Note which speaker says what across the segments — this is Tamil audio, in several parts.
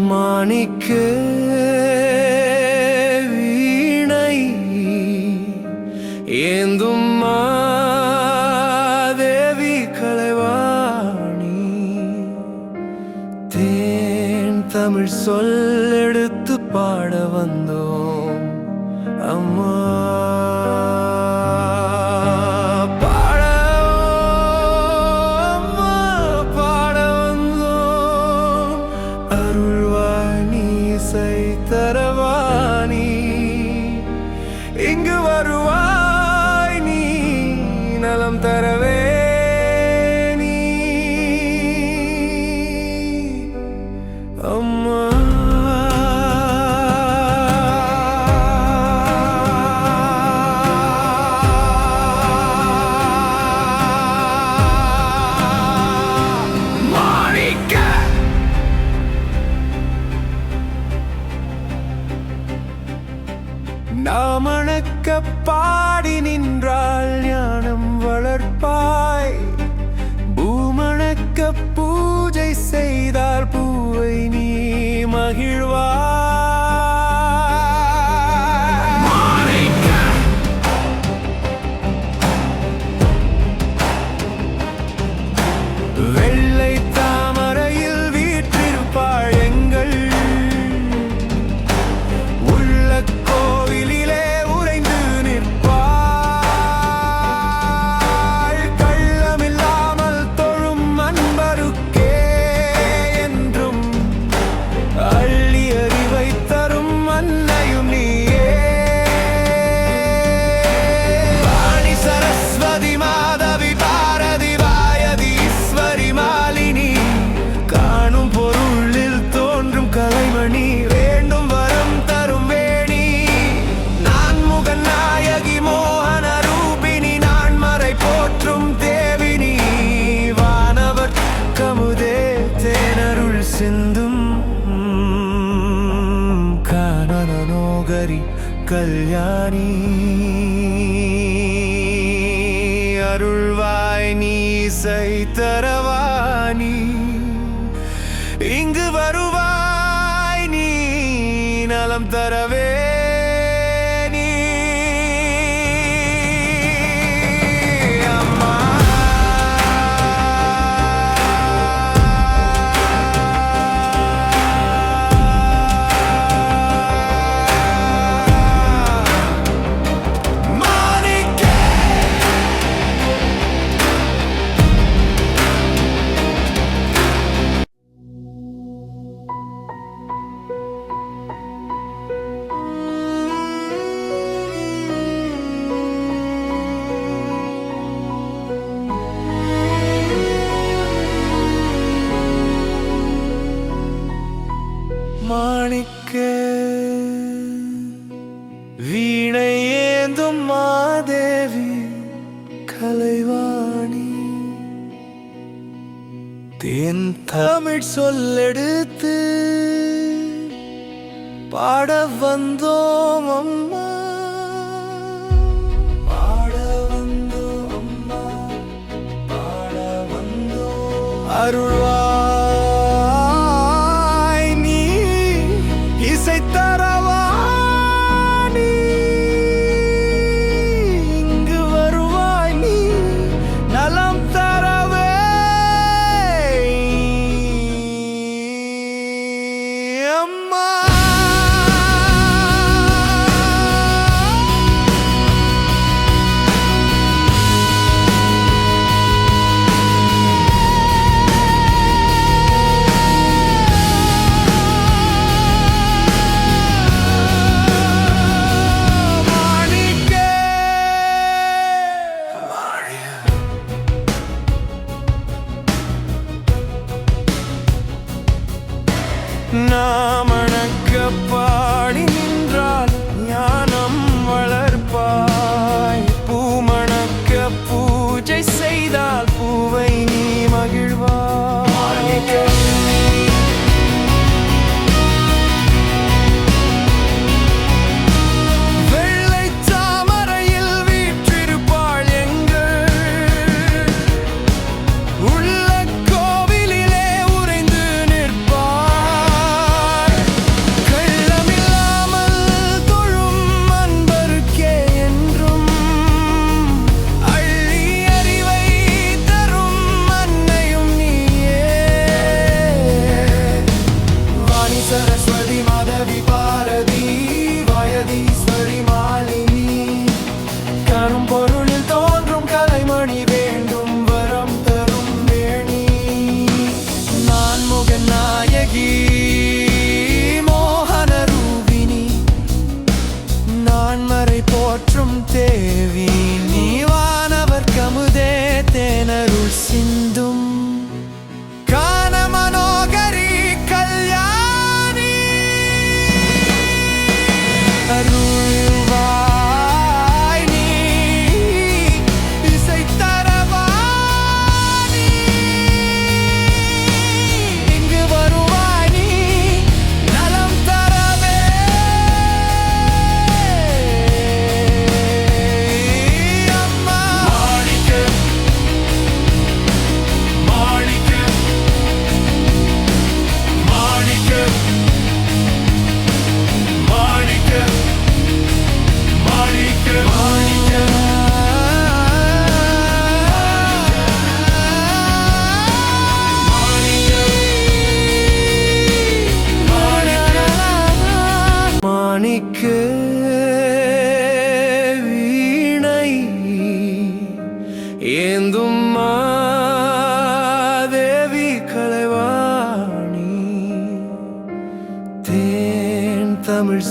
Speaker 1: மாணிக்க வீணை ஏந்தும் மாதேவி கலைவாணி. தேன் தமிழ் சொல்லெடு கல்யாணி. அருள்வாய் நீசை தரவாணி. இங்கு வருவாய் நீ நலம் தரவே ஏந்தும் மாதேவி கலைவாணி. தேன் தமிழ் சொல்லெடுத்து பாட வந்தோம் அம்மா. பாட வந்தோம் அம்மா. அருள்வா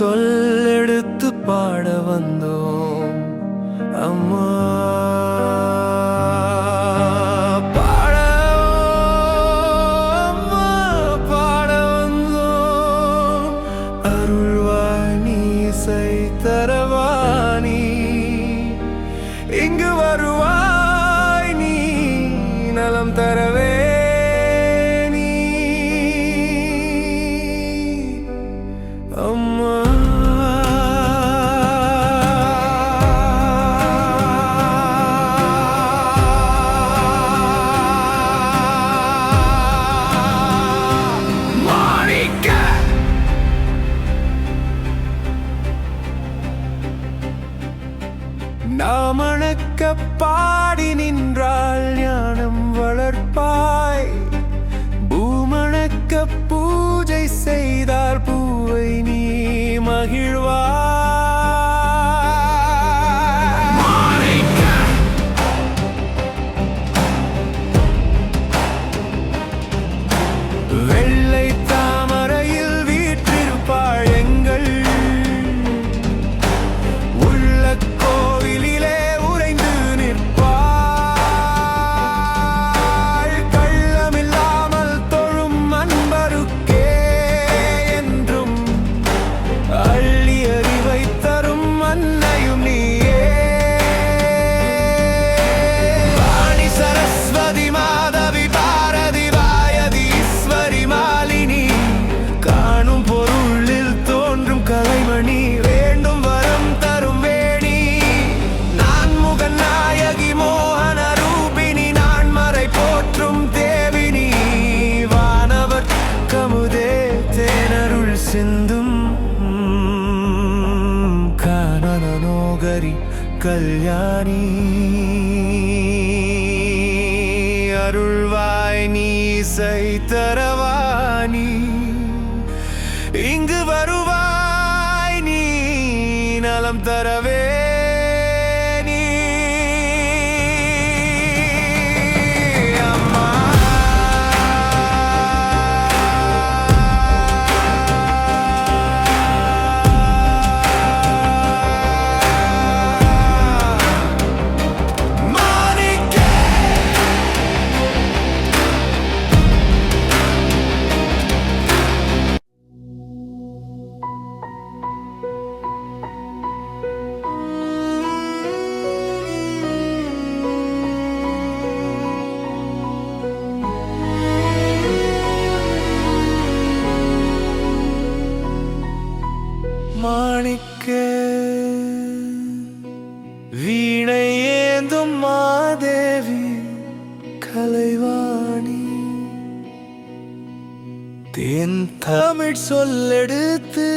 Speaker 1: சொல் எடுத்து பாட வந்தோம். அம்மா பாட வந்தோம். அருள் கல்யாணி. அருள்வாய் நீ சைத்தரவாணி இங்கு வருவாய் நீ நலம் தரவே என் தமிழ் சொல்லெடுத்து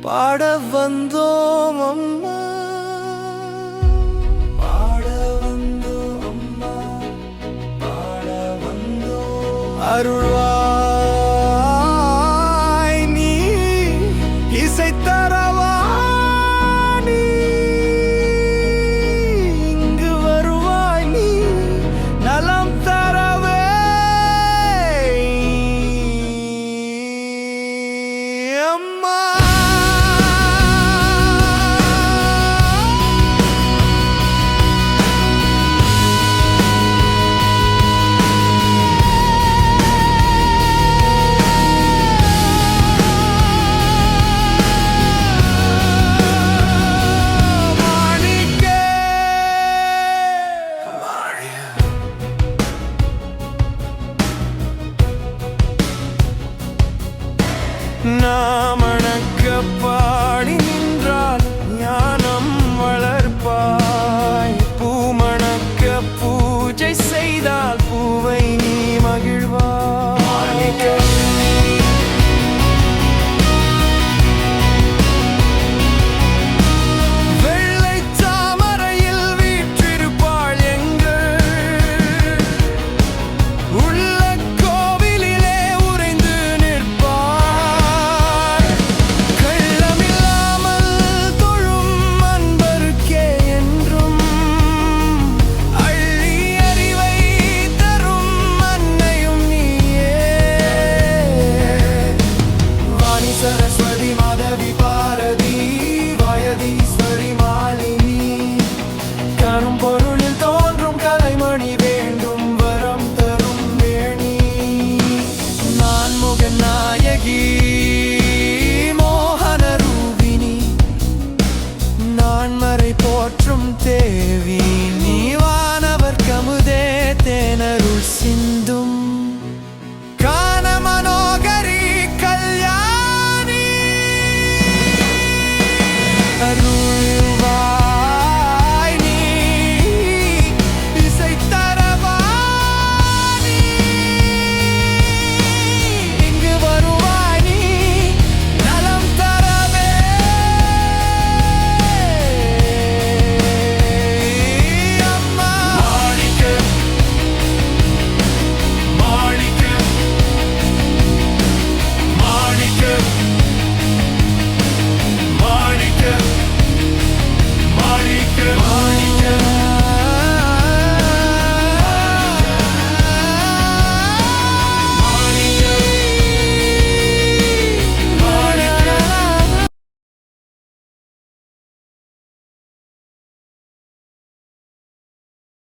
Speaker 1: பாட வந்தோம் அம்மா. பாட வந்தோம் அம்மா. பாட வந்தோம். அருள்வா